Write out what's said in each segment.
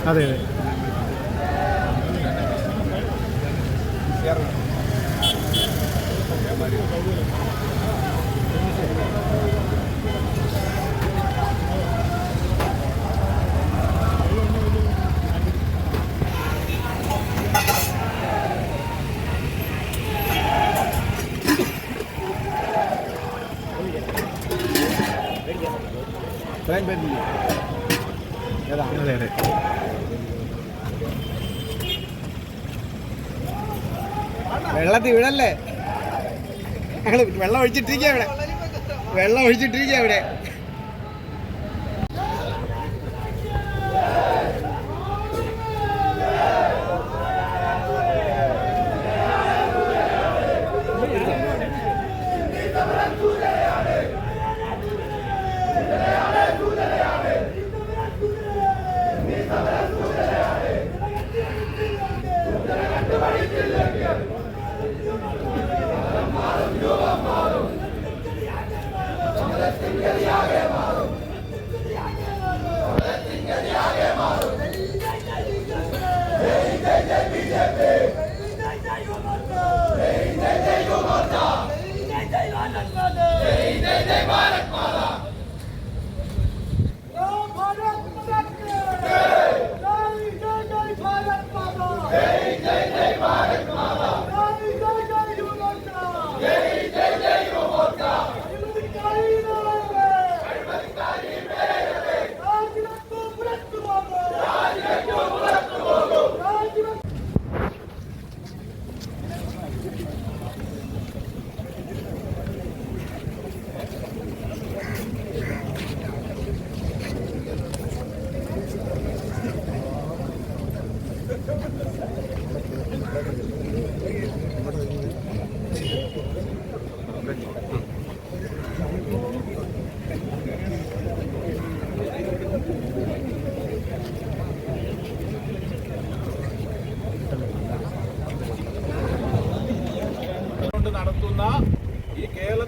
അതെ അതെ അതെ അതെ വെള്ളത്തിൽ വീഴല്ലേ ഞങ്ങൾ വെള്ളം ഒഴിച്ചിട്ടിരിക്കുക ഇവിടെ. വെള്ളം ഒഴിച്ചിട്ടിരിക്കുക ഇവിടെ. കൊണ്ട്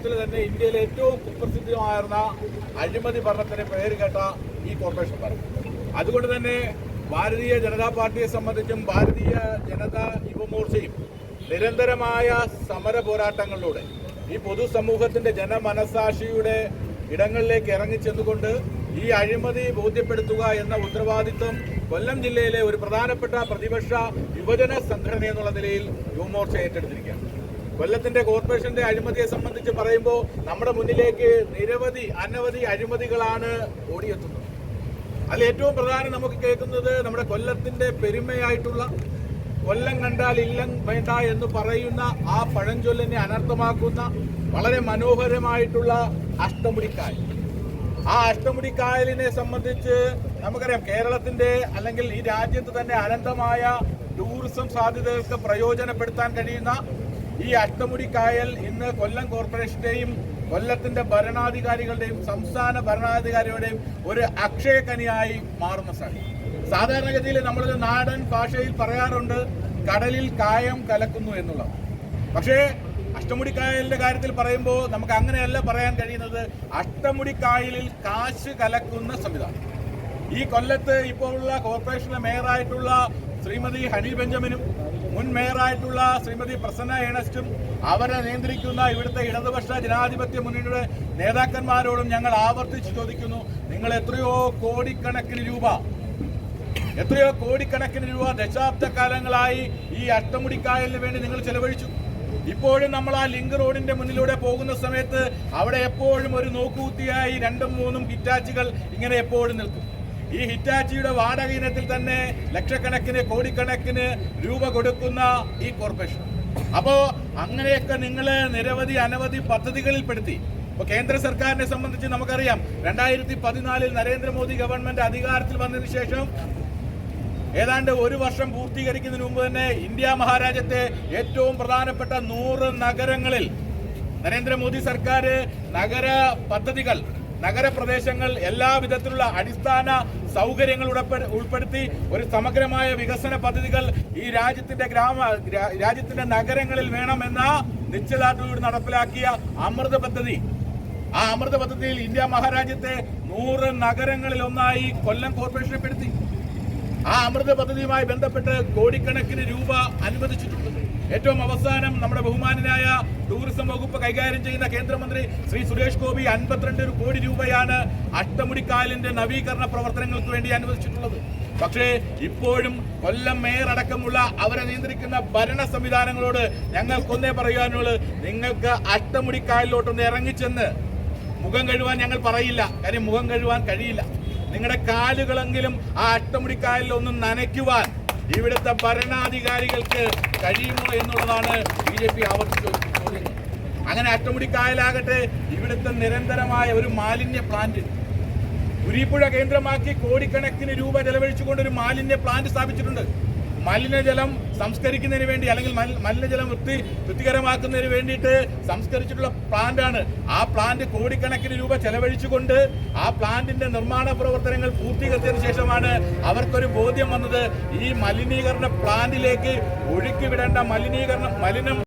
കേരളത്തിൽ തന്നെ ഇന്ത്യയിലെ ഏറ്റവും കുപ്രസിദ്ധമായിരുന്ന അഴിമതി ഭരണത്തിന് പേര് കേട്ട ഈ കോർപ്പറേഷൻ ഭരണം അതുകൊണ്ട് തന്നെ ഭാരതീയ ജനതാ പാർട്ടിയെ സംബന്ധിച്ചും ഭാരതീയ ജനതാ യുവമോർച്ചയും നിരന്തരമായ സമര പോരാട്ടങ്ങളിലൂടെ ഈ പൊതുസമൂഹത്തിന്റെ ജനമനസാക്ഷിയുടെ ഇടങ്ങളിലേക്ക് ഇറങ്ങിച്ചെന്നുകൊണ്ട് ഈ അഴിമതി ബോധ്യപ്പെടുത്തുക എന്ന ഉത്തരവാദിത്വം കൊല്ലം ജില്ലയിലെ ഒരു പ്രധാനപ്പെട്ട പ്രതിപക്ഷ യുവജന സംഘടന എന്നുള്ള നിലയിൽ യുവമോർച്ച ഏറ്റെടുത്തിരിക്കുകയാണ്. കൊല്ലത്തിന്റെ കോർപ്പറേഷന്റെ അഴിമതിയെ സംബന്ധിച്ച് പറയുമ്പോൾ നമ്മുടെ മുന്നിലേക്ക് നിരവധി അനവധി അഴിമതികളാണ് ഓടിയെത്തുന്നത്. അതിൽ ഏറ്റവും പ്രധാനം നമുക്ക് കേൾക്കുന്നത് നമ്മുടെ കൊല്ലത്തിന്റെ പെരുമയായിട്ടുള്ള കൊല്ലം കണ്ടാൽ ഇല്ലം വേണ്ട എന്ന് പറയുന്ന ആ പഴഞ്ചൊല്ലിനെ അനർത്ഥമാക്കുന്ന വളരെ മനോഹരമായിട്ടുള്ള അഷ്ടമുടിക്കായൽ. ആ അഷ്ടമുടിക്കായലിനെ സംബന്ധിച്ച് നമുക്കറിയാം കേരളത്തിന്റെ അല്ലെങ്കിൽ ഈ രാജ്യത്ത് തന്നെ അനന്തമായ ടൂറിസം സാധ്യതകൾക്ക് പ്രയോജനപ്പെടുത്താൻ കഴിയുന്ന ഈ അഷ്ടമുടി കായൽ ഇന്ന് കൊല്ലം കോർപ്പറേഷന്റെയും കൊല്ലത്തിന്റെ ഭരണാധികാരികളുടെയും സംസ്ഥാന ഭരണാധികാരികളുടെയും ഒരു അക്ഷയക്കനിയായി മാറുന്ന സ്ഥലം സാധാരണഗതിയിൽ നമ്മളൊരു നാടൻ ഭാഷയിൽ പറയാറുണ്ട് കടലിൽ കായം കലക്കുന്നു എന്നുള്ളത്. പക്ഷേ അഷ്ടമുടിക്കായലിന്റെ കാര്യത്തിൽ പറയുമ്പോൾ നമുക്ക് അങ്ങനെയല്ല പറയാൻ കഴിയുന്നത് അഷ്ടമുടിക്കായലിൽ കാശ് കലക്കുന്ന സംവിധാനം. ഈ കൊല്ലത്ത് ഇപ്പോൾ ഉള്ള കോർപ്പറേഷനിലെ മേയറായിട്ടുള്ള ശ്രീമതി ഹനി ബെഞ്ചമിനും മുൻ മേയറായിട്ടുള്ള ശ്രീമതി പ്രസന്ന ഏണസ്റ്റും അവരെ നിയന്ത്രിക്കുന്ന ഇവിടുത്തെ ഇടതുപക്ഷ ജനാധിപത്യ മുന്നണിയുടെ നേതാക്കന്മാരോടും ഞങ്ങൾ ആവർത്തിച്ച് ചോദിക്കുന്നു നിങ്ങൾ എത്രയോ കോടിക്കണക്കിന് രൂപ എത്രയോ കോടിക്കണക്കിന് രൂപ ദശാബ്ദ കാലങ്ങളായി ഈ അട്ടമുടിക്കായലിന് വേണ്ടി നിങ്ങൾ ചെലവഴിച്ചു. ഇപ്പോഴും നമ്മൾ ആ ലിങ്ക് റോഡിന്റെ മുന്നിലൂടെ പോകുന്ന സമയത്ത് അവിടെ എപ്പോഴും ഒരു നോക്കുകുത്തിയായി രണ്ടും മൂന്നും കിറ്റാച്ചുകൾ ഇങ്ങനെ എപ്പോഴും നിൽക്കും. ഈ ഹിറ്റാച്ചിയുടെ വാടക ഇനത്തിൽ തന്നെ ലക്ഷക്കണക്കിന് കോടിക്കണക്കിന് രൂപ കൊടുക്കുന്ന ഈ കോർപ്പറേഷൻ അപ്പോ അങ്ങനെയൊക്കെ നിങ്ങൾ നിരവധി അനവധി പദ്ധതികളിൽ പെടുത്തി കേന്ദ്ര സർക്കാരിനെ സംബന്ധിച്ച് നമുക്കറിയാം രണ്ടായിരത്തി പതിനാലിൽ നരേന്ദ്രമോദി ഗവൺമെന്റ് അധികാരത്തിൽ വന്നതിന് ശേഷം ഏതാണ്ട് ഒരു വർഷം പൂർത്തീകരിക്കുന്നതിന് മുമ്പ് തന്നെ ഇന്ത്യ മഹാരാജ്യത്തെ ഏറ്റവും പ്രധാനപ്പെട്ട നൂറ് നഗരങ്ങളിൽ നരേന്ദ്രമോദി സർക്കാർ നഗര പദ്ധതികൾ നഗരപ്രദേശങ്ങൾ എല്ലാവിധത്തിലുള്ള അടിസ്ഥാന സൗകര്യങ്ങൾ ഉൾപ്പെ- ഉൾപ്പെടുത്തി ഒരു സമഗ്രമായ വികസന പദ്ധതികൾ ഈ രാജ്യത്തിന്റെ ഗ്രാമ രാജ്യത്തിന്റെ നഗരങ്ങളിൽ വേണമെന്ന നിശ്ചയദാർഢ്യത്തോടെ നടപ്പിലാക്കിയ അമൃത പദ്ധതി. ആ അമൃത പദ്ധതിയിൽ ഇന്ത്യ മഹാരാജ്യത്തെ നൂറ് നഗരങ്ങളിൽ ഒന്നായി കൊല്ലം കോർപ്പറേഷനെ പെടുത്തി. ആ അമൃത പദ്ധതിയുമായി ബന്ധപ്പെട്ട് കോടിക്കണക്കിന് രൂപ അനുവദിച്ചിട്ടുണ്ട്. ഏറ്റവും അവസാനം നമ്മുടെ ബഹുമാനനായ ടൂറിസം വകുപ്പ് കൈകാര്യം ചെയ്യുന്ന കേന്ദ്രമന്ത്രി ശ്രീ സുരേഷ് ഗോപി അൻപത്തിരണ്ട് കോടി രൂപയാണ് അഷ്ടമുടിക്കാലിന്റെ നവീകരണ പ്രവർത്തനങ്ങൾക്ക് വേണ്ടി അനുവദിച്ചിട്ടുള്ളത്. പക്ഷേ ഇപ്പോഴും കൊല്ലം മേയർ അടക്കമുള്ള അവരെ നിയന്ത്രിക്കുന്ന ഭരണ സംവിധാനങ്ങളോട് ഞങ്ങൾക്കൊന്നേ പറയാനുള്ളത് നിങ്ങൾക്ക് അഷ്ടമുടിക്കായലിലോട്ടൊന്ന് ഇറങ്ങിച്ചെന്ന് മുഖം കഴുവാൻ ഞങ്ങൾ പറയില്ല. കാര്യം മുഖം കഴുവാൻ കഴിയില്ല. നിങ്ങളുടെ കാലുകളെങ്കിലും ആ അഷ്ടമുടിക്കായലിലൊന്നും നനയ്ക്കുവാൻ ഇവിടുത്തെ ഭരണാധികാരികൾക്ക് കഴിയുമോ എന്നുള്ളതാണ് ബി ജെ പി ആവർത്തിച്ചു അങ്ങനെ അറ്റമുടിക്കായലാകട്ടെ ഇവിടുത്തെ നിരന്തരമായ ഒരു മാലിന്യ പ്ലാന്റ്. ഉരിപ്പുഴ കേന്ദ്രമാക്കി കോടിക്കണക്കിന് രൂപ ചെലവഴിച്ചുകൊണ്ട് ഒരു മാലിന്യ പ്ലാന്റ് സ്ഥാപിച്ചിട്ടുണ്ട്. മലിനജലം സംസ്കരിക്കുന്നതിന് വേണ്ടി അല്ലെങ്കിൽ മലിനജലം വൃത്തി വൃത്തികരമാക്കുന്നതിന് വേണ്ടിയിട്ട് സംസ്കരിച്ചിട്ടുള്ള പ്ലാന്റാണ്. ആ പ്ലാന്റ് കോടിക്കണക്കിന് രൂപ ചെലവഴിച്ചുകൊണ്ട് ആ പ്ലാന്റിന്റെ നിർമ്മാണ പ്രവർത്തനങ്ങൾ പൂർത്തീകരിച്ചതിന് ശേഷമാണ് അവർക്കൊരു ബോധ്യം വന്നത് ഈ മലിനീകരണ പ്ലാന്റിലേക്ക് ഒഴുക്കിവിടേണ്ട മലിനീകരണം മലിനം